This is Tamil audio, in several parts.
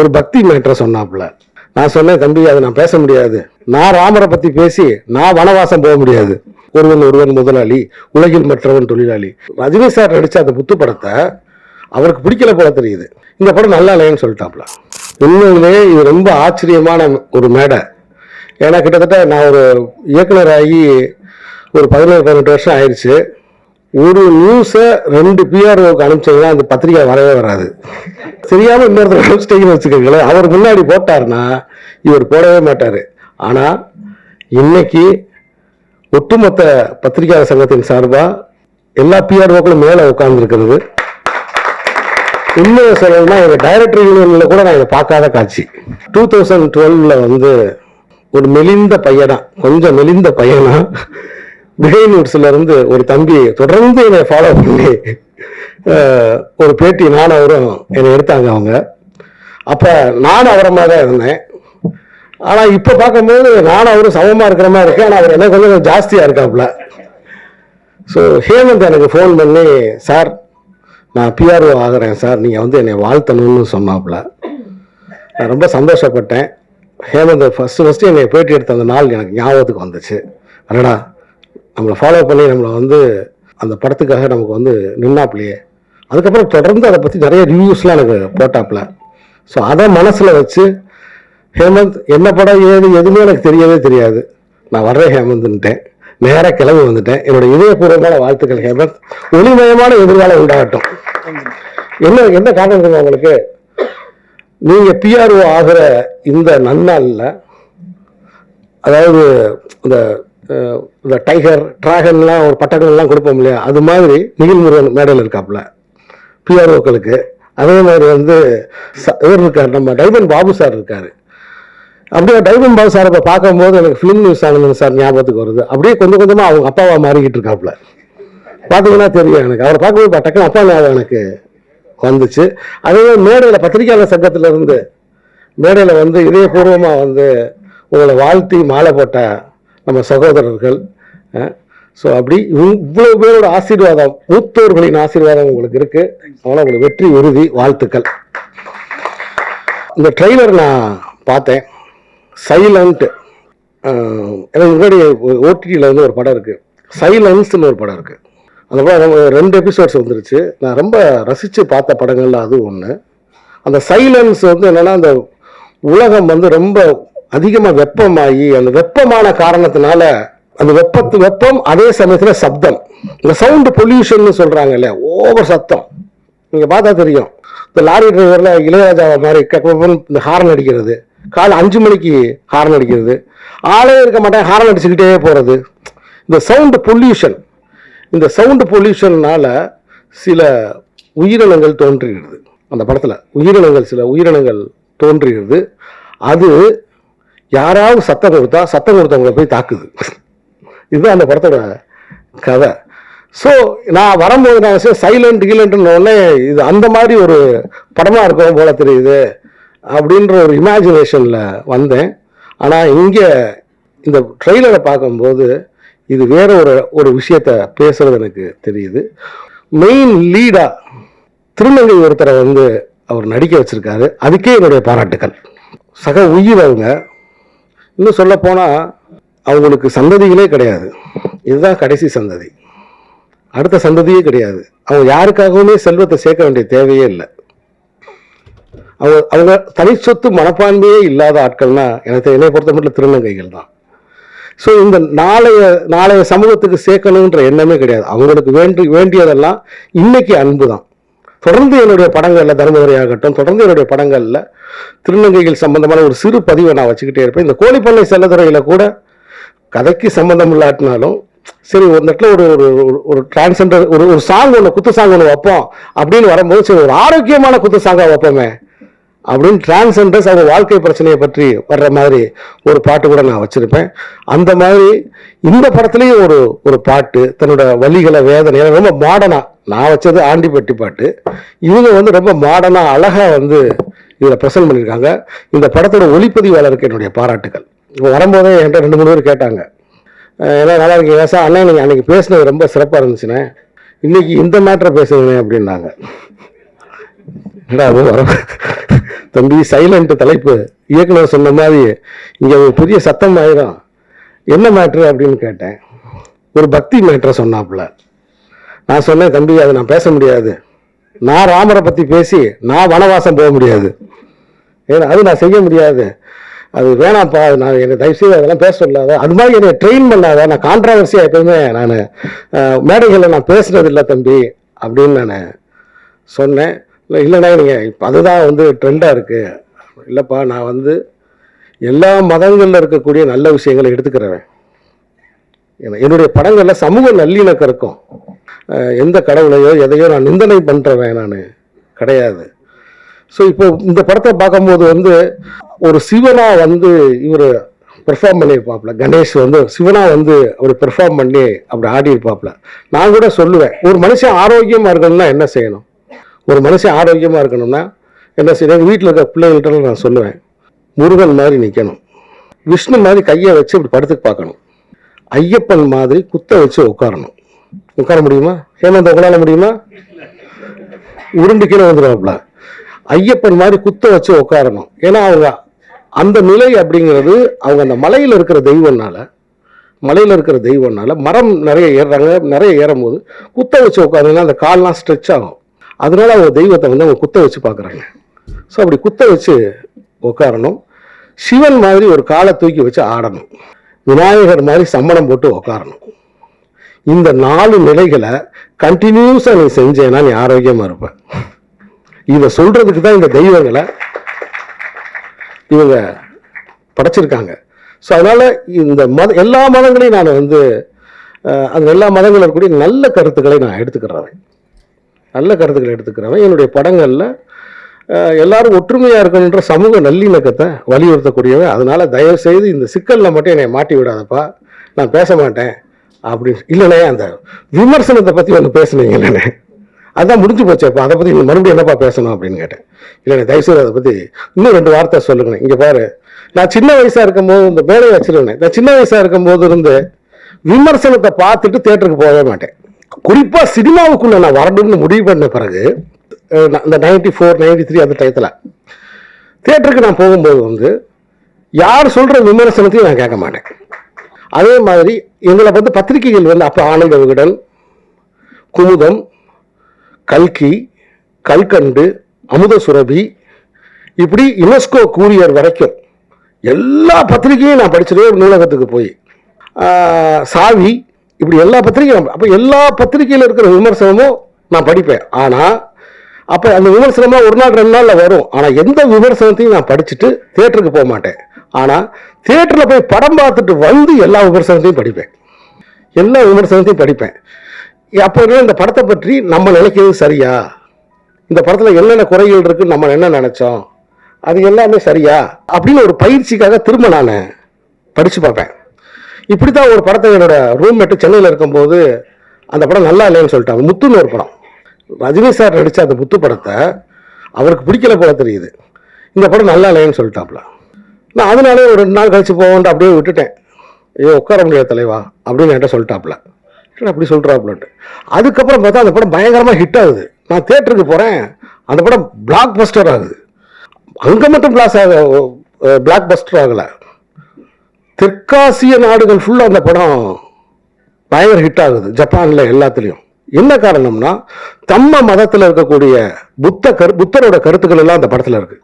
ஒரு பக்தி மேட்டரை சொன்னாப்புல. நான் சொன்னேன் தம்பி அதை நான் பேச முடியாது. நான் ராமரை பத்தி பேசி நான் வனவாசம் போக முடியாது. ஒருவன் ஒருவன் முதலாளி உலகில் மற்றவன் தொழிலாளி. ரஜினி சார் நடிச்ச அந்த புத்து படத்தை அவருக்கு பிடிக்கல போல தெரியுது. இந்த படம் நல்லா இல்லைன்னு சொல்லிட்டாப்ல உண்மையிலே இது ரொம்ப ஆச்சரியமான ஒரு மேடை. ஏன்னா கிட்டத்தட்ட நான் ஒரு இயக்குனராகி ஒரு பதினேழு பதினெட்டு வருஷம் ஆயிடுச்சு ஒரு நியூஸை ரெண்டு பிஆர்ஓக்கு அனுப்பிச்சிங்கன்னா அந்த பத்திரிக்கை வரவே வராது. தெரியாமல் இன்னொருத்தர் அனுப்பிச்சிட்டீங்கன்னு வச்சுக்கோங்களேன். அவர் முன்னாடி போட்டாருன்னா இவர் போடவே மாட்டார். ஆனா இன்னைக்கு ஒட்டுமொத்த பத்திரிகையாளர் சங்கத்தின் சார்பாக எல்லா பிஆர்ஓக்களும் மேலே உட்கார்ந்துருக்கிறது. இன்னும் சொல்லணும்னா எங்கள் டைரக்டர் யூனியனில் கூட நான் இதை பார்க்காத காட்சி. டூ தௌசண்ட் டுவெல்வில் வந்து ஒரு மெலிந்த பையனா கொஞ்சம் மெலிந்த பையனா விஜய் நியூட்ஸ்ல இருந்து ஒரு தம்பி தொடர்ந்து என்னை ஃபாலோ பண்ணி ஒரு பேட்டி நான் அவரும் என்னை எடுத்தாங்க அவங்க. அப்ப நானும் அவரை மாதிரி தான் இருந்தேன். ஆனா இப்ப பார்க்கும்போது நானும் அவரும் சமமா இருக்கிற மாதிரி இருக்கேன் ஆனா அவர் என்ன கொஞ்சம் ஜாஸ்தியா இருக்காப்புல. ஸோ ஹேமந்த் எனக்கு ஃபோன் பண்ணி சார் நான் பிஆர்ஓ ஆகிறேன் சார். நீங்கள் வந்து என்னை வாழ்த்தணும்னு சொன்னாப்புல. நான் ரொம்ப சந்தோஷப்பட்டேன். ஹேமந்த் ஃபஸ்ட்டு ஃபஸ்ட்டு என்னை பேட்டி எடுத்த அந்த நாள் எனக்கு ஞாபகத்துக்கு வந்துச்சு. அடடா நம்மளை ஃபாலோ பண்ணி நம்மளை வந்து அந்த படத்துக்காக நமக்கு வந்து நின்னாப்லையே. அதுக்கப்புறம் தொடர்ந்து அதை பற்றி நிறைய ரிவ்யூஸ்லாம் எனக்கு போட்டாப்புல ஸோ அதை மனசில் வச்சு ஹேமந்த் என்ன படம் ஏது எதுவுமே எனக்கு தெரியவே தெரியாது. நான் வர்றேன் ஹேமந்த்ன்ட்டேன். நேராக கிளம்பி வந்துட்டேன். என்னோட இதயபூர்வமான வாழ்த்துக்கள் ஹேமந்த். ஒளிமயமான எதிர்காலம் உண்டாகட்டும். என்ன என்ன காரணம் தெரியுமா உங்களுக்கு? நீங்கள் பிஆர்ஓ ஆகிற இந்த நன்னாளில் அதாவது இந்த இந்த டைகர் டிராகன்லாம் ஒரு பட்டங்கள்லாம் கொடுப்போம் இல்லையா? அது மாதிரி நிகில் முருகன் மேடையில் இருக்காப்புல பிஆர்ஓக்களுக்கு அதே மாதிரி வந்து ச- இவர் இருக்கார் நம்ம டைமன் பாபு சார் இருக்காரு. அப்படியே டைமன் பாபு சார் இப்போ பார்க்கும்போது எனக்கு ஃபிலிம் நியூஸ் ஆனந்தன் சார் ஞாபகத்துக்கு வருது. அப்படியே கொஞ்சம் கொஞ்சமாக அவங்க அப்பாவாக மாறிக்கிட்டு இருக்காப்புல. பார்த்தீங்கன்னா தெரியும் எனக்கு. அவரை பார்க்கும்போது டக்குனு அப்பா ஞாபகம் எனக்கு வந்துச்சு. அதே மாதிரி மேடையில் பத்திரிகையாளர் சங்கத்துல இருந்து மேடையில் வந்து இதயபூர்வமாக வந்து உங்களை வாழ்த்தி மாலை போட்ட நம்ம சகோதரர்கள் ஸோ அப்படி இவங்க- இவ்வளவு பேரோட ஆசீர்வாதம் மூத்தோர்களின் ஆசீர்வாதம் உங்களுக்கு இருக்கு. அதனால் உங்களுக்கு வெற்றி உறுதி வாழ்த்துக்கள். இந்த ட்ரெய்லர் நான் பார்த்தேன். சைலண்ட் எனக்கு முன்னாடி ஓடிடியில் வந்து ஒரு படம் இருக்குது சைலன்ஸ்னு ஒரு படம் இருக்குது அந்த படம் ரெண்டு எபிசோட்ஸ் வந்துருச்சு. நான் ரொம்ப ரசித்து பார்த்த படங்கள்ல அது ஒன்று அந்த சைலன்ஸ் வந்து என்னன்னா அந்த உலகம் வந்து ரொம்ப அதிகமாக வெப்பமாகி அந்த வெப்பமான காரணத்தினால அந்த வெப்பத்து வெப்பம் அதே சமயத்தில் சப்தம். இந்த சவுண்டு பொல்யூஷன் சொல்கிறாங்கல்ல ஓவர் சத்தம். நீங்கள் பார்த்தா தெரியும். இந்த லாரி டிரைவரில் இளையராஜா மாதிரி இந்த ஹார்ன் அடிக்கிறது. காலை அஞ்சு மணிக்கு ஹார்ன் அடிக்கிறது. ஆளே இருக்க மாட்டேன் ஹார்ன் அடிச்சுக்கிட்டே போகிறது இந்த சவுண்டு பொல்யூஷன் இந்த சவுண்டு பொல்யூஷன்னால் சில உயிரினங்கள் தோன்றுகிறது. அந்த படத்தில் உயிரினங்கள் சில உயிரினங்கள் தோன்றுகிறது. அது யாராவது சத்தம் கொடுத்தா சத்தம் கொடுத்தவங்களை போய் தாக்குது. இதுதான் அந்த படத்தோட கதை. ஸோ நான் வரும்போது நான் சைலண்ட் கீலண்ட்னு இது அந்த மாதிரி ஒரு படமாக இருக்கும் போல தெரியுது அப்படின்ற ஒரு இமேஜினேஷனில் வந்தேன். ஆனால் இங்கே இந்த ட்ரெய்லரை பார்க்கும்போது இது வேற ஒரு ஒரு விஷயத்த பேசுறது எனக்கு தெரியுது. மெயின் லீடாக திருநங்கை ஒருத்தரை வந்து அவர் நடிக்க வச்சிருக்காரு. அதுக்கே என்னுடைய பாராட்டுக்கள். சக உயிர் அவங்க. இன்னும் சொல்லப்போனால் அவங்களுக்கு சந்ததிகளே கிடையாது. இதுதான் கடைசி சந்ததி. அடுத்த சந்ததியே கிடையாது. அவங்க யாருக்காகவுமே செல்வத்தை சேர்க்க வேண்டிய தேவையே இல்லை. அவங்க அவங்க தனி சொத்து மனப்பான்மையே இல்லாத ஆட்கள்னா எனக்கு என்னை பொறுத்த மட்டும் திருநங்கைகள் தான். ஸோ இந்த நாளைய நாளைய சமூகத்துக்கு சேர்க்கணுன்ற எண்ணமே கிடையாது. அவங்களுக்கு வேண்டி வேண்டியதெல்லாம் இன்னைக்கு அன்பு தான் தொடர்ந்து என்னுடைய படங்களில் தர்மதுரை ஆகட்டும் தொடர்ந்து என்னுடைய படங்களில் திருநங்கைகள் சம்பந்தமான ஒரு சிறு பதிவை நான் வச்சுக்கிட்டே இருப்பேன். இந்த கோழிப்பண்ணை செல்லதுறையில் கூட கதைக்கு சம்மந்தம் இல்லாட்டினாலும் சரி ஒரு இடத்துல ஒரு ஒரு ஒரு- டிரான்ஸெண்டர் ஒரு ஒரு சாங் ஒன்று குத்து சாங் ஒன்று வைப்போம் அப்படின்னு வரும்போது சரி ஒரு ஆரோக்கியமான குத்து சாங்காக வைப்போமே அப்படின்னு டிரான்ஸெண்டர்ஸ் அவங்க வாழ்க்கை பிரச்சனையை பற்றி வர்ற மாதிரி ஒரு பாட்டு கூட நான் வச்சுருப்பேன். அந்த மாதிரி இந்த படத்துலேயும் ஒரு ஒரு பாட்டு தன்னோட வலிகளை வேதனை ரொம்ப மாடனாக நான் வச்சது ஆண்டிப்பட்டி பாட்டு. இவங்க வந்து ரொம்ப மாடனாக அழகாக வந்து இதில் ப்ரெசென்ட் பண்ணியிருக்காங்க இந்த படத்தோட ஒளிப்பதிவாளருக்கு என்னுடைய பாராட்டுகள் இப்போ வரும்போதே என்கிட்ட ரெண்டு மூணு பேர் கேட்டாங்க. ஏன்னா நல்லா இருக்கீங்க. சார்? அண்ணா நீங்கள் அன்றைக்கி பேசுனது ரொம்ப சிறப்பாக இருந்துச்சுண்ணே. இன்னைக்கு இந்த மேட்ரை பேசுகிறேன் அப்படின்னாங்க. என்னடா அது வர? தம்பி சைலண்ட் தலைப்பு. இயக்குனர் சொன்ன மாதிரி இங்கே ஒரு புதிய சத்தம் ஆயிரும் என்ன மேட்ரு அப்படின்னு கேட்டேன். ஒரு பக்தி மேட்ரை சொன்னாப்புல. நான் சொன்னேன் தம்பி அதை நான் பேச முடியாது. நான் ராமரை பற்றி பேசி நான் வனவாசம் போக முடியாது. ஏன்னா அது நான் செய்ய முடியாது. அது வேணாம்ப்பா நான் என்னை தயவுசெய்து அதெல்லாம் பேச சொல்லாத. அது மாதிரி என்னை ட்ரெயின் பண்ணாத. நான் கான்ட்ராவர்சியாக எப்பயுமே நான் மேடைகளில் நான் பேசுனதில்லை தம்பி அப்படின்னு நான் சொன்னேன். இல்லை இல்லைண்ணா நீங்கள் இப்போ அதுதான் வந்து ட்ரெண்டாக இருக்குது இல்லைப்பா நான் வந்து எல்லா மதங்களில் இருக்கக்கூடிய நல்ல விஷயங்களை எடுத்துக்கிறவன். ஏன்னா, என்னுடைய படங்களில் சமூக நல்லிணக்கம் இருக்கும். எந்த கடவுளையோ எதையோ நான் நிந்தனை பண்ணுறவன் நான். கிடையாது. ஸோ இப்போ இந்த படத்தை பார்க்கும்போது வந்து ஒரு சிவனாக வந்து இவர் பெர்ஃபார்ம் பண்ணியிருப்பாப்புல. கணேஷ் வந்து சிவனாக வந்து அவர் பெர்ஃபார்ம் பண்ணி அப்படி ஆடி நான் கூட சொல்லுவேன் ஒரு மனுஷன் ஆரோக்கியமாக இருக்கணும்னா என்ன செய்யணும்? ஒரு மனுஷன் ஆரோக்கியமாக இருக்கணும்னா என்ன செய்யணும்? எங்கள் வீட்டில் இருக்க பிள்ளைகள்கிட்ட நான் சொல்லுவேன் முருகன் மாதிரி நிற்கணும் விஷ்ணு மாதிரி கையை வச்சு இப்படி படத்துக்கு பார்க்கணும். ஐயப்பன் மாதிரி குத்த வச்சு உட்காரணும். உட்கார முடியுமா? ஹேமந்த் உங்களால முடியுமா? உருண்டு கீழே வந்துடுவாப்ல ஐயப்பன் மாதிரி குத்த வச்சு உட்காரணும். ஏன்னா அவங்க அந்த நிலை அப்படிங்கிறது அவங்க அந்த மலையில் இருக்கிற தெய்வம்னால மலையில் இருக்கிற தெய்வம்னால மரம் நிறைய ஏறுறாங்க நிறைய ஏறும் போது குத்த வச்சு உட்காருங்கன்னா அந்த கால்லாம் ஸ்ட்ரெச் ஆகும். அதனால அவங்க தெய்வத்தை வந்து அவங்க குத்த வச்சு பார்க்குறாங்க. ஸோ அப்படி குத்த வச்சு உட்காரணும். சிவன் மாதிரி ஒரு காலை தூக்கி வச்சு ஆடணும். விநாயகர் மாதிரி சம்மணம் போட்டு உட்காரணும். இந்த நாலு நிலைகளை கண்டினியூஸாக நீ செஞ்சேன்னா நீ ஆரோக்கியமாக இருப்ப. இதை சொல்கிறதுக்கு தான் இந்த தெய்வங்களை இவங்க படைச்சிருக்காங்க. ஸோ அதனால் இந்த மத எல்லா மதங்களையும் நான் வந்து அந்த எல்லா மதங்களில் இருக்கக்கூடிய நல்ல கருத்துக்களை நான் எடுத்துக்கிறவன். நல்ல கருத்துக்களை எடுத்துக்கிறவன். என்னுடைய படங்களில் எல்லாரும் ஒற்றுமையாக இருக்கணுன்ற சமூக நல்லிணக்கத்தை வலியுறுத்தக்கூடியவன். அதனால் தயவு செய்து இந்த சிக்கலில் மட்டும் என்னை மாட்டி விடாதப்பா. நான் பேச மாட்டேன். அப்படின்னு இல்லைண்ணே அந்த விமர்சனத்தை பற்றி ஒன்று பேசுனீங்க இல்லைண்ணே. அதான் முடிஞ்சு போச்சு அப்போ. அதை பற்றி மறுபடியும் என்னப்பா பேசணும் அப்படின்னு கேட்டேன். இல்லைண்ணே தயவுசெய்து அதை பற்றி இன்னும் ரெண்டு வார்த்தை சொல்லுங்கண்ணே. இங்கே பாரு. நான் சின்ன வயசாக இருக்கும்போது இந்த மேலே வச்சிருந்தேன். நான் சின்ன வயசாக இருக்கும்போது இருந்து விமர்சனத்தை பார்த்துட்டு தேட்டருக்கு போகவே மாட்டேன். குறிப்பாக சினிமாவுக்குள்ளே நான் வரணும்னு முடிவு பண்ண பிறகு இந்த நைன்டி ஃபோர் நைன்டி த்ரீ அந்த டயத்தில் தேட்டருக்கு நான் போகும்போது வந்து யார் சொல்கிற விமர்சனத்தையும் நான் கேட்க மாட்டேன். அதே மாதிரி எங்களை வந்து பத்திரிகைகள் வந்து அப்போ ஆனந்த விகடன் குமுதம் கல்கி கல்கண்டு அமுத சுரபி இப்படி யுனெஸ்கோ கூரியர் வரைக்கும் எல்லா பத்திரிகையும் நான் படிச்சதே ஒரு நூலகத்துக்கு போய். சாவி இப்படி எல்லா பத்திரிகையும் அப்போ எல்லா பத்திரிகையில் இருக்கிற விமர்சனமும் நான் படிப்பேன். ஆனால் அப்போ அந்த விமர்சனமாக ஒரு நாள் ரெண்டு நாளில் வரும். ஆனால் எந்த விமர்சனத்தையும் நான் படிச்சுட்டு தேட்டருக்கு போக மாட்டேன். ஆனால் தேட்டரில் போய் படம் பார்த்துட்டு வந்து எல்லா விமர்சனத்தையும் படிப்பேன். எல்லா விமர்சனத்தையும் படிப்பேன். அப்போ இந்த படத்தை பற்றி நம்ம நினைக்கிறது சரியா? இந்த படத்தில் என்னென்ன குறைகள் இருக்குன்னு நம்ம என்ன நினைச்சோம்? அது எல்லாமே சரியா? அப்படின்னு ஒரு பயிற்சிக்காக திரும்ப நான் படித்து பார்ப்பேன். இப்படி தான் ஒரு படத்தை என்னோட ரூம்மேட்டு சென்னையில் இருக்கும்போது அந்த படம் நல்லா இல்லைன்னு சொல்லிட்டாங்க. முத்துன்னு ஒரு படம். ரஜினி சார் நடித்த அந்த முத்து படத்தை அவருக்கு பிடிக்கல போல தெரியுது. இந்த படம் நல்லா இல்லைன்னு சொல்லிட்டாப்ல. நான் அதனாலே ஒரு ரெண்டு நாள் கழிச்சு போவோன்ட்டு அப்படியே விட்டுட்டேன். ஐயோ உட்கார முடியாது தலைவா அப்படின்னு என்கிட்ட சொல்லிட்டாப்ல அப்படி சொல்கிறாப்புலன்ட்டு அதுக்கப்புறம் பார்த்தா அந்த படம் பயங்கரமாக ஹிட் ஆகுது. நான் தேட்டருக்கு போகிறேன் அந்த படம் பிளாக் பஸ்டர் ஆகுது. அங்கே மட்டும் பிளாஸ் ஆக பிளாக் பஸ்டர் ஆகலை. தெற்காசிய நாடுகள் ஃபுல்லாக அந்த படம் பயங்கர ஹிட் ஆகுது. ஜப்பானில் எல்லாத்துலேயும். என்ன காரணம்னா தம்ம மதத்தில் இருக்கக்கூடிய புத்த கரு புத்தரோட கருத்துக்கள் எல்லாம் அந்த படத்தில் இருக்குது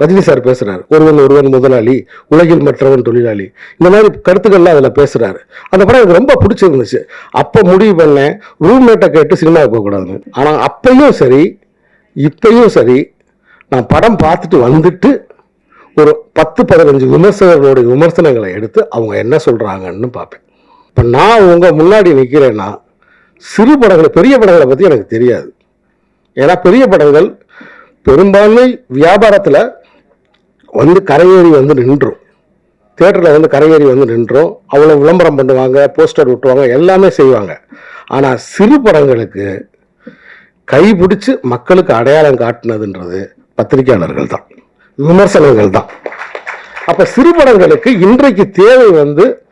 ரஜினி சார் பேசுறாரு. ஒருவன் ஒருவன் முதலாளி உலகில் மற்றவன் தொழிலாளி. இந்த மாதிரி கருத்துக்கள்லாம் அதில் பேசுறாரு. அந்த படம் எனக்கு ரொம்ப பிடிச்சிருந்துச்சு. அப்போ முடிவு பண்ணேன் ரூம்மேட்டை கேட்டு சினிமாவுக்கு போகக்கூடாதுன்னு ஆனால் அப்பையும் சரி இப்பையும் சரி நான் படம் பார்த்துட்டு வந்துட்டு ஒரு பத்து பதினஞ்சு விமர்சகர்களுடைய விமர்சனங்களை எடுத்து அவங்க என்ன சொல்கிறாங்கன்னு பார்ப்பேன். இப்போ நான் உங்கள் முன்னாடி நிற்கிறேன்னா சிறு படங்களை பெரிய படங்களை பற்றி எனக்கு தெரியாது. ஏன்னா பெரிய படங்கள் பெரும்பான்மை வியாபாரத்தில் வந்து கரையேறி வந்து நின்றும். தேட்டரில் வந்து கரையேறி வந்து நின்றோம். அவ்வளோ விளம்பரம் பண்ணுவாங்க போஸ்டர் விட்டுவாங்க எல்லாமே செய்வாங்க. ஆனால் சிறு படங்களுக்கு கைபிடிச்சு மக்களுக்கு அடையாளம் காட்டுனதுன்றது பத்திரிகையாளர்கள் தான் விமர்சனங்கள் தான். அப்போ சிறு படங்களுக்கு இன்றைக்கு தேவை வந்து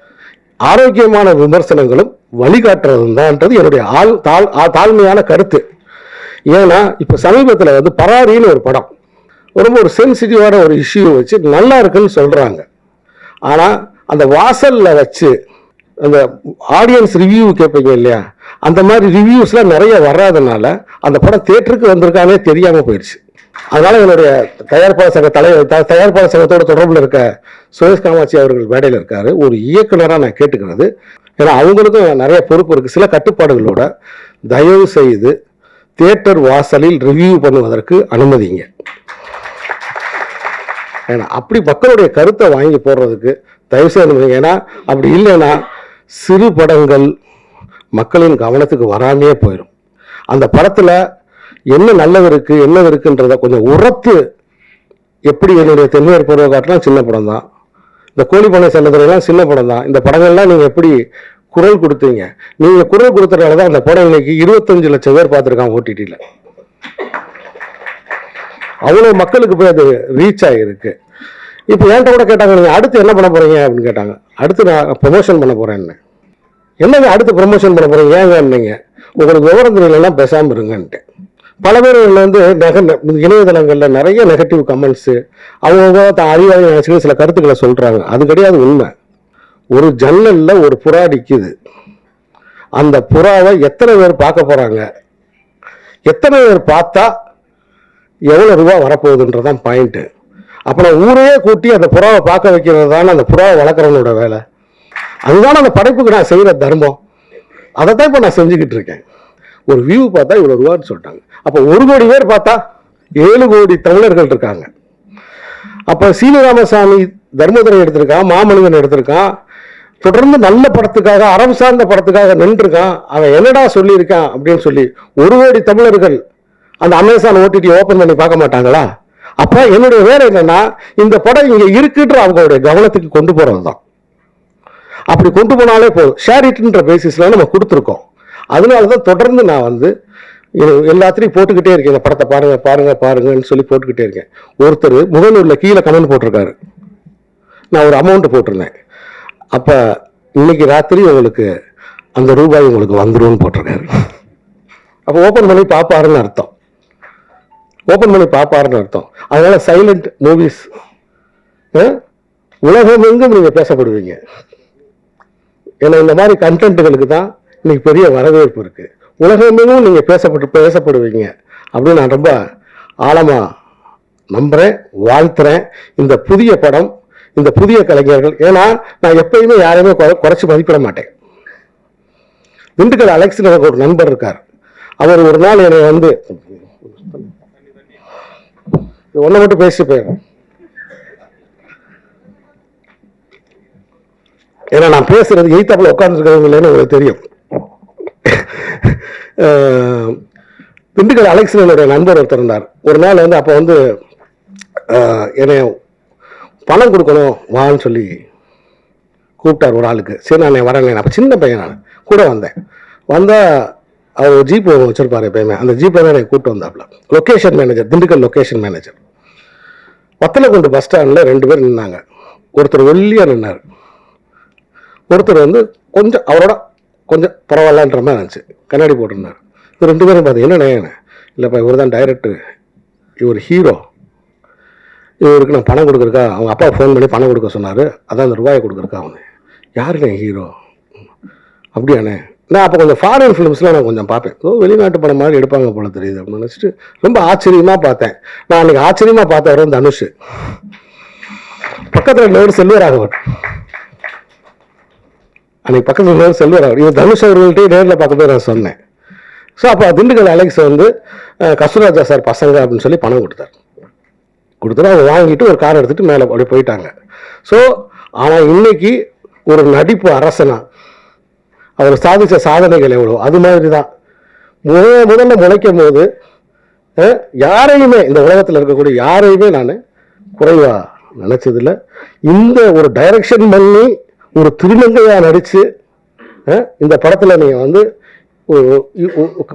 ஆரோக்கியமான விமர்சனங்களும் வழிகாட்டுறதும் தான்ன்றது என்னுடைய ஆள் தாழ் ஆ- தாழ்மையான கருத்து. ஏன்னா இப்போ சமீபத்தில் வந்து பராரின்னு ஒரு படம் ரொம்ப ஒரு சென்சிட்டிவான ஒரு இஷ்யூ வச்சு நல்லா இருக்குன்னு சொல்கிறாங்க ஆனால் அந்த வாசலில் வச்சு அந்த ஆடியன்ஸ் ரிவ்யூ கேட்பீங்க இல்லையா? அந்த மாதிரி ரிவ்யூஸ்லாம் நிறைய வராதனால அந்த படம் தேட்டருக்கு வந்திருக்கானே தெரியாமல் போயிடுச்சு. அதனால் என்னுடைய தயாரிப்பாளர் சங்க தலைவர் த- தயாரிப்பாளர் சங்கத்தோட தொடர்பில் இருக்க சுரேஷ் காமாட்சி அவர்கள் மேடையில் இருக்கார். ஒரு இயக்குனராக நான் கேட்டுக்கிறது. ஏன்னா அவங்களுக்கும் நிறைய பொறுப்பு இருக்குது சில கட்டுப்பாடுகளோட தயவு செய்து தேட்டர் வாசலில் ரிவ்யூ பண்ணுவதற்கு அனுமதிங்க. ஏன்னா அப்படி மக்களுடைய கருத்தை வாங்கி போடுறதுக்கு தயவு செய்து ஏன்னா அப்படி இல்லைன்னா சிறு படங்கள் மக்களின் கவனத்துக்கு வராமையே போயிடும் அந்த படத்தில் என்ன நல்லது இருக்குது என்னது இருக்குன்றத கொஞ்சம் உரத்து எப்படி என்னுடைய தென்மையர் பருவ காட்டலாம் சின்ன படம் தான் இந்த கோழிப்பண்ணை செல்லதுலாம் சின்ன படம் தான் இந்த படங்கள்லாம் நீங்கள் எப்படி குரல் கொடுத்தீங்க? நீங்கள் குரல் கொடுத்தனால தான் அந்த படம் இன்னைக்கு இருபத்தஞ்சு லட்சம் பேர் பார்த்துருக்கான் ஓடிடியில் அவ்வளோ மக்களுக்கு போய் அது ரீச் ஆகிருக்கு இப்போ என்கிட்ட கூட கேட்டாங்க நீங்கள் அடுத்து என்ன பண்ண போகிறீங்க அப்படின்னு கேட்டாங்க. அடுத்து நான் ப்ரொமோஷன் பண்ண போகிறேன்னு என்னங்க அடுத்து ப்ரொமோஷன் பண்ண போகிறீங்க ஏங்கன்னீங்க உங்களுக்கு விவரம் தெரியலன்னா பேசாமல் இருங்கன்ட்டு. பல பேர் வந்து நெக இணையதளங்களில் நிறைய நெகட்டிவ் கமெண்ட்ஸு அவங்கவுங்க தான் அறிவாளி நினச்சிக்கிட்டு சில கருத்துக்களை சொல்கிறாங்க அது கிடையாது உண்மை. ஒரு ஜன்னலில் ஒரு புறா அடிக்குது அந்த புறாவை எத்தனை பேர் பார்க்க போகிறாங்க எத்தனை பேர் பார்த்தா எவ்வளோ ரூபா வரப்போகுதுன்றதான் பாயிண்ட்டு அப்புறம் ஊரையே கூட்டி அந்த புறாவை பார்க்க வைக்கிறது தானே அந்த புறாவை வளர்க்குறவனோட வேலை. அதுதானே அந்த படைப்புக்கு நான் செய்கிற தர்மம். அதை தான் இப்போ நான் செஞ்சுக்கிட்டு இருக்கேன். ஒரு வியூ பார்த்தா இவ்வளோ ரூபான்னு சொல்லிட்டாங்க. அப்போ ஒரு கோடி பேர் பார்த்தா ஏழு கோடி தமிழர்கள் இருக்காங்க. அப்போ சீனிராமசாமி தர்மதுரை எடுத்திருக்கான் மாமனிதன் எடுத்திருக்கான். தொடர்ந்து நல்ல படத்துக்காக அறம் சார்ந்த படத்துக்காக நின்றுருக்கான். அவன் என்னடா சொல்லியிருக்கான் அப்படின்னு சொல்லி ஒரு கோடி தமிழர்கள் அந்த அமேசான் ஓடிடி ஓப்பன் பண்ணி பார்க்க மாட்டாங்களா? அப்போ என்னுடைய வேலை என்னன்னா இந்த படம் இங்கே இருக்குன்ற அவங்களுடைய கவனத்துக்கு கொண்டு போகிறது தான் அப்படி கொண்டு போனாலே போதும். ஷேர் பேசிஸில் நம்ம கொடுத்துருக்கோம். அதனால தான் தொடர்ந்து நான் வந்து இது போட்டுக்கிட்டே இருக்கேன். இந்த படத்தை பாருங்க பாருங்க பாருங்கன்னு சொல்லி போட்டுக்கிட்டே இருக்கேன். ஒருத்தர் முகநூரில் கீழே கமெண்ட் போட்டிருக்காரு. நான் ஒரு அமௌண்ட் போட்டிருந்தேன். அப்போ இன்னைக்கு ராத்திரி உங்களுக்கு அந்த ரூபாய் உங்களுக்கு வந்துடும் போட்டிருக்காரு. அப்போ ஓப்பன் பண்ணி பார்ப்பாருன்னு அர்த்தம். ஓப்பன் பண்ணி பார்ப்பாருன்னு அர்த்தம். அதனால சைலண்ட் மூவிஸ் உலகமெங்கும் நீங்கள் பேசப்படுவீங்க. ஏன்னா இந்த மாதிரி கண்டென்ட்டுகளுக்கு தான் இன்னைக்கு பெரிய வரவேற்பு இருக்கு. உலகமெங்கும் நீங்கள் பேசப்பட்டு பேசப்படுவீங்க. அப்படின்னு நான் ரொம்ப ஆழமாக நம்புகிறேன் வாழ்த்துறேன். இந்த புதிய படம் இந்த புதிய கலைஞர்கள் ஏன்னா நான் எப்பயுமே யாரையுமே குறைச்சி மதிப்பிட மாட்டேன். திண்டுக்கல் அலெக்ஸ் எனக்கு ஒரு நண்பர் இருக்கார். அவர் ஒரு நாள் என்னை வந்து ஒன்றை மட்டும் பேசிட்டு போயிடும் ஏன்னா நான் பேசுறது எய்த்தாப்பில் உட்காந்துருக்கிறவங்க இல்லைன்னு உங்களுக்கு தெரியும். திண்டுக்கல் அலெக்ஸ் என்னுடைய நண்பர் ஒருத்தர் இருந்தார். ஒரு நாள் வந்து அப்போ வந்து என்னை பணம் கொடுக்கணும் வான்னு சொல்லி கூப்பிட்டார் ஒரு ஆளுக்கு. சரி நான் வரேன் அப்போ சின்ன பையன் நான். கூட வந்தேன். வந்தால் அவர் ஜீப் வச்சுருப்பார் எப்பயுமே. அந்த ஜீப்பில் தான் என்னை கூப்பிட்டு வந்தாப்புல. Location manager Dindigul location manager Vathalagundu bus ஸ்டாண்டில் ரெண்டு பேர் நின்னாங்க. ஒருத்தர் ஒல்லியாக நின்னார். ஒருத்தர் வந்து கொஞ்சம் அவரோட கொஞ்சம் பரவாயில்லன்ற மாதிரி இருந்துச்சு. கண்ணாடி போட்டிருந்தார். இது ரெண்டு பேரும் பார்த்து என்னண்ணே இல்லைப்பா இவர் தான் டைரக்டர் இவர் ஹீரோ இவருக்கு நான் பணம் கொடுக்குறக்கா அவங்க அப்பா ஃபோன் பண்ணி பணம் கொடுக்க சொன்னார். அதான் அந்த ரூபாயை கொடுக்குறக்கா அவனு யாருங்க ஹீரோ அப்படியாண்ணே. நான் அப்போ கொஞ்சம் ஃபாரின் ஃபிலிம்ஸ்லாம் நான் கொஞ்சம் பார்ப்பேன். ஸோ வெளிநாட்டு படம் மாதிரி எடுப்பாங்க போல தெரியுது அப்படின்னு நினச்சிட்டு ரொம்ப ஆச்சரியமாக பார்த்தேன். நான் அன்றைக்கி ஆச்சரியமாக பார்த்தவர் வந்து தனுஷ். பக்கத்தில் நேர் செல்வராகவன். அன்னைக்கு பக்கத்தில் நேர் செல்வராகவன். இவர் தனுஷ் அவர்கள்ட்டே நேரில் பார்க்க நான் சொன்னேன். ஸோ அப்போ திண்டுக்கல் அலெக்ஸ் வந்து கஸ்தூராஜா சார் பசங்க அப்படின்னு சொல்லி பணம் கொடுத்தார். கொடுத்துட்டு அவங்க வாங்கிட்டு ஒரு கார் எடுத்துகிட்டு மேலே அப்படியே போயிட்டாங்க. ஸோ ஆனால் இன்னைக்கு ஒரு நடிப்பு அரசனா அவர் சாதித்த சாதனைகள் எவ்வளோ? அது மாதிரி தான் முத முதல்ல முளைக்கும் போது யாரையுமே இந்த உலகத்தில் இருக்கக்கூடிய யாரையுமே நான் குறைவா நினச்சதில்ல. இந்த ஒரு டைரக்ஷன் பண்ணி ஒரு திருநங்கையாக நடித்து இந்த படத்தில் நீங்கள் வந்து ஒரு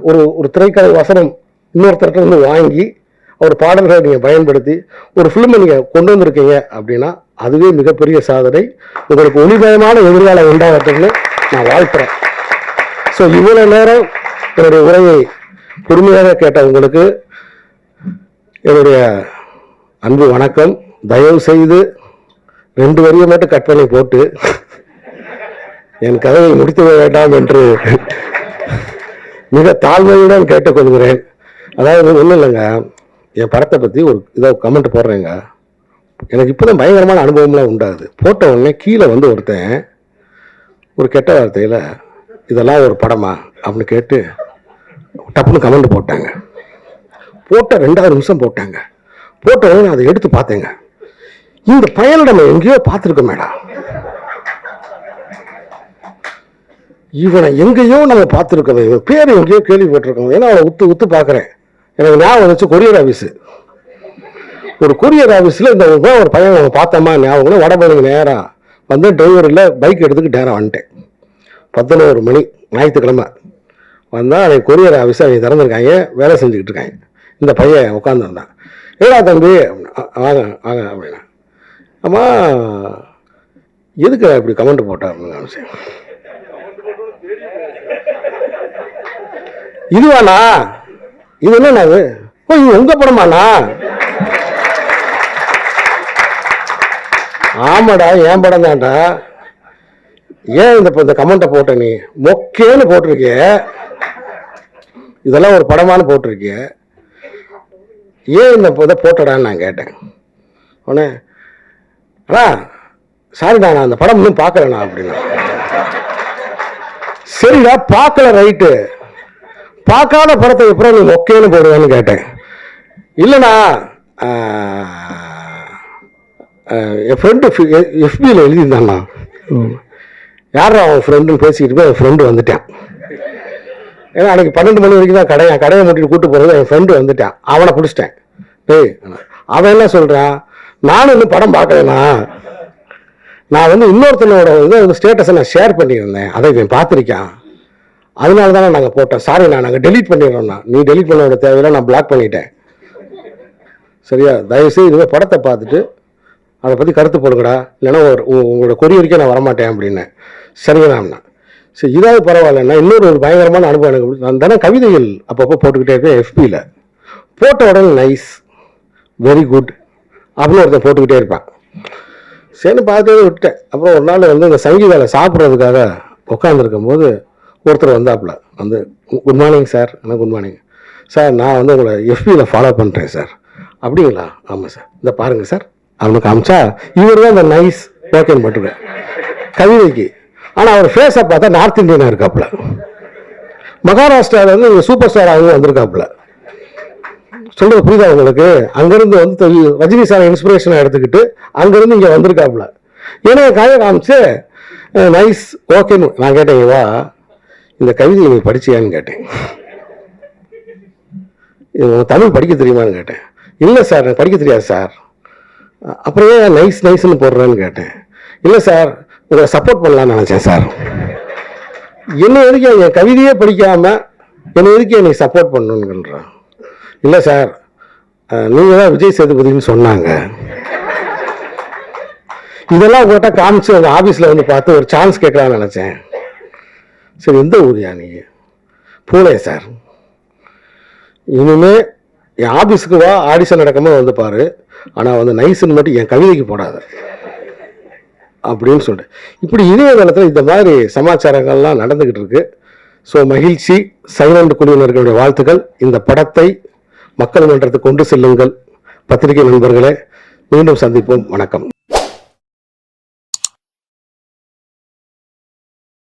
ஒரு ஒரு திரைக்கதை வசனம் இன்னொருத்தர்கிட்ட வந்து வாங்கி அவர் பாடல்களை நீங்கள் பயன்படுத்தி ஒரு ஃபிலிமை நீங்கள் கொண்டு வந்திருக்கீங்க அப்படின்னா அதுவே மிகப்பெரிய சாதனை. உங்களுக்கு ஒளிமயமான எதிர்காலம் உண்டாகட்டும்னு நான் வாழ்த்துறேன். ஸோ இவ்வளோ நேரம் என்னுடைய உரையை பொறுமையாக கேட்ட உங்களுக்கு என்னுடைய அன்பு வணக்கம். தயவு செய்து ரெண்டு வரியை மட்டும் கட் பண்ணி போட்டு என் கதையை முடித்து வேண்டாம் என்று மிக தாழ்மையுடன் கேட்டுக்கொள்கிறேன். அதாவது ஒன்றும் இல்லைங்க. என் படத்தை பற்றி ஒரு இதாக கமெண்ட் போடுறேங்க. எனக்கு இப்போதான் பயங்கரமான அனுபவம்லாம் உண்டாகுது. போட்ட உடனே கீழே வந்து ஒருத்தன் ஒரு கெட்ட வார்த்தையில் இதெல்லாம் ஒரு படமா? அப்படின்னு கேட்டு டப்புன்னு கமெண்ட் போட்டாங்க. போட்ட ரெண்டாவது நிமிஷம் போட்டாங்க. போட்ட உடனே அதை எடுத்து பார்த்தேங்க. இந்த பயனை நம்ம எங்கேயோ பார்த்துருக்கோம் மேடம் இவனை எங்கேயோ நம்ம பார்த்துருக்கோம். இவன் பேர் எங்கேயோ கேள்விப்பட்டிருக்கோம். ஏன்னா அவனை உத்து உத்து பார்க்குறேன். எனக்கு ஞாபகம் வச்சு கொரியர் ஆஃபீஸு ஒரு கொரியர் ஆஃபீஸில் இந்த ஒரு பையன் அவன் பார்த்தோமா? ஞாபகம் வடபழனி நேரம் வந்து டிரைவரில் பைக் எடுத்துக்கிட்டு நேரம் வந்துட்டேன். பதினோரு மணி ஞாயிற்றுக்கிழமை. வந்தால் அவன் கொரியர் ஆஃபீஸ் அவங்க திறந்துருக்காங்க வேலை செஞ்சுக்கிட்டு இருக்காங்க. இந்த பையன் உட்காந்துருந்தான் ஏடா தம்பி? "ஆ, வாங்க வாங்க அப்படின்னா. அம்மா எதுக்கு இப்படி கமெண்ட் போட்டா அப்படின்னு இதுவாண்ணா? இது என்னண்ணா இது? ஓ இது உங்கள் படமாண்ணா? ஆமாடா ஏன் படம் தான்டா ஏன் இந்த இந்த கமெண்ட்டை போட்ட நீ? மொக்கேன்னு போட்டிருக்கிய. இதெல்லாம் ஒரு படமானு போட்டிருக்கிய. ஏன் இந்த இதை போட்டடான்னு நான் கேட்டேன். உடனே அண்ணா சாரிடா நான் அந்த படம் இன்னும் பார்க்கலண்ணா அப்படின்னா. சரிடா பார்க்கல ரைட்டு. பார்க்காத படத்தை எப்பறம் நீ மொக்கேன்னு போடுவேன்னு கேட்டேன். இல்லைண்ணா என் ஃப்ரெண்டு எஃபியில் எழுதியிருந்தாண்ணா யாரா அவன் ஃப்ரெண்டுன்னு பேசிக்கிட்டு போய் என் ஃப்ரெண்டு வந்துட்டான். ஏன்னா அன்னைக்கு பன்னெண்டு மணி வரைக்கும் தான் கடையை கடையை மூட்டிட்டு கூட்டு போகிறது என் ஃப்ரெண்டு வந்துட்டான். அவனை பிடிச்சிட்டேன். டேய் அவன் என்ன சொல்கிறான் நானும் இன்னும் படம் பார்க்கலண்ணா. நான் வந்து இன்னொருத்தனோட இதை வந்து ஸ்டேட்டஸை நான் ஷேர் பண்ணியிருந்தேன். அதை இவன் பார்த்துருக்கான். அதனால தானே நாங்கள் போட்டோம். சாரி நான் நாங்கள் டெலீட் பண்ணிடுறோம்ண்ணா. நீ டெலீட் பண்ண தேவையில்லை நான் பிளாக் பண்ணிட்டேன். சரியா? தயவுசெய்து இனிமேல் படத்தை பார்த்துட்டு அதை பற்றி கருத்து போடுங்கடா. இல்லைன்னா ஒரு உங்களோட உங்களோட வரைக்கும் நான் வரமாட்டேன் அப்படின்னேன் சரிங்கண்ணா சரி இதாவது பரவாயில்லண்ணா இன்னொரு ஒரு பயங்கரமான அனுபவம் எனக்கு நான் தானே கவிதைகள் அப்பப்போ போட்டுக்கிட்டே இருக்கேன் எஃபியில் போட்ட உடனே நைஸ் வெரி குட் அப்படின்னு ஒருத்தன் போட்டுக்கிட்டே இருப்பான். சரின்னு பார்த்து விட்டேன் அப்புறம் ஒரு நாள் வந்து இந்த சங்கீதாவில் சாப்பிட்றதுக்காக உட்காந்துருக்கும் போது ஒருத்தர் வந்தாப்புல. வந்து குட் மார்னிங் சார் என்ன குட் மார்னிங் சார் நான் வந்து உங்களை எஃபியில் ஃபாலோ பண்ணுறேன் சார் அப்படிங்களா? ஆமாம் சார் இந்த பாருங்கள் சார் அவனுக்கு காமிச்சா இவர் தான் இந்த நைஸ் ஓகேன்னு போட்டுருக்கேன் கவிதைக்கு. ஆனால் அவர் ஃபேஸை பார்த்தா நார்த் இந்தியனாக இருக்காப்புல. மகாராஷ்டிராவில் வந்து சூப்பர் ஸ்டாராகவும் வந்திருக்காப்புல. சொல்றது புரியுதா உங்களுக்கு? அங்கேருந்து வந்து ரஜினி சார் இன்ஸ்பிரேஷனை எடுத்துக்கிட்டு அங்கேருந்து இங்கே வந்திருக்காப்புல. ஏன்னா காய காமிச்சு நைஸ் ஓகேன்னு நான் கேட்டேன் வா இந்த கவிதையை நீ படிச்சியான்னு கேட்டேன். தமிழ் படிக்க தெரியுமான்னு கேட்டேன். இல்லை சார் எனக்கு படிக்க தெரியாது சார். அப்புறம் ஏன் நைஸ் நைஸ்னு போடுறேன்னு கேட்டேன். இல்லை சார் உங்களை சப்போர்ட் பண்ணலான்னு நினச்சேன் சார் என்ன எதுக்கு என் கவிதையே படிக்காமல் என்ன எதுக்கு என்னை சப்போர்ட் பண்ணணுங்கிறான் இல்லை சார் நீங்கள் தான் விஜய் சேதுபதினு சொன்னாங்க. இதெல்லாம் உங்கள்கிட்ட காமிச்சு அந்த ஆஃபீஸில் வந்து பார்த்து ஒரு சான்ஸ் கேட்கலான்னு நினச்சேன். சரி எந்த ஊரியா நீங்கள் பூனே சார் இனிமே என் ஆஃபீஸுக்கு வா ஆடிஷன் நடக்கும்போது வந்து பாரு. ஆனால் வந்து நைசுன்னு மட்டும் என் கவிதைக்கு போடாத. அப்படின்னு சொல்லிட்டு. இப்படி இணையதளத்தில் இந்த மாதிரி சமாச்சாரங்கள்லாம் நடந்துக்கிட்டு இருக்கு. ஸோ மகிழ்ச்சி சைலண்ட் குழுவினர்களுடைய வாழ்த்துக்கள். இந்த படத்தை மக்கள் மன்றத்துக்கு கொண்டு செல்லுங்கள். பத்திரிகை நண்பர்களே மீண்டும் சந்திப்போம். வணக்கம்.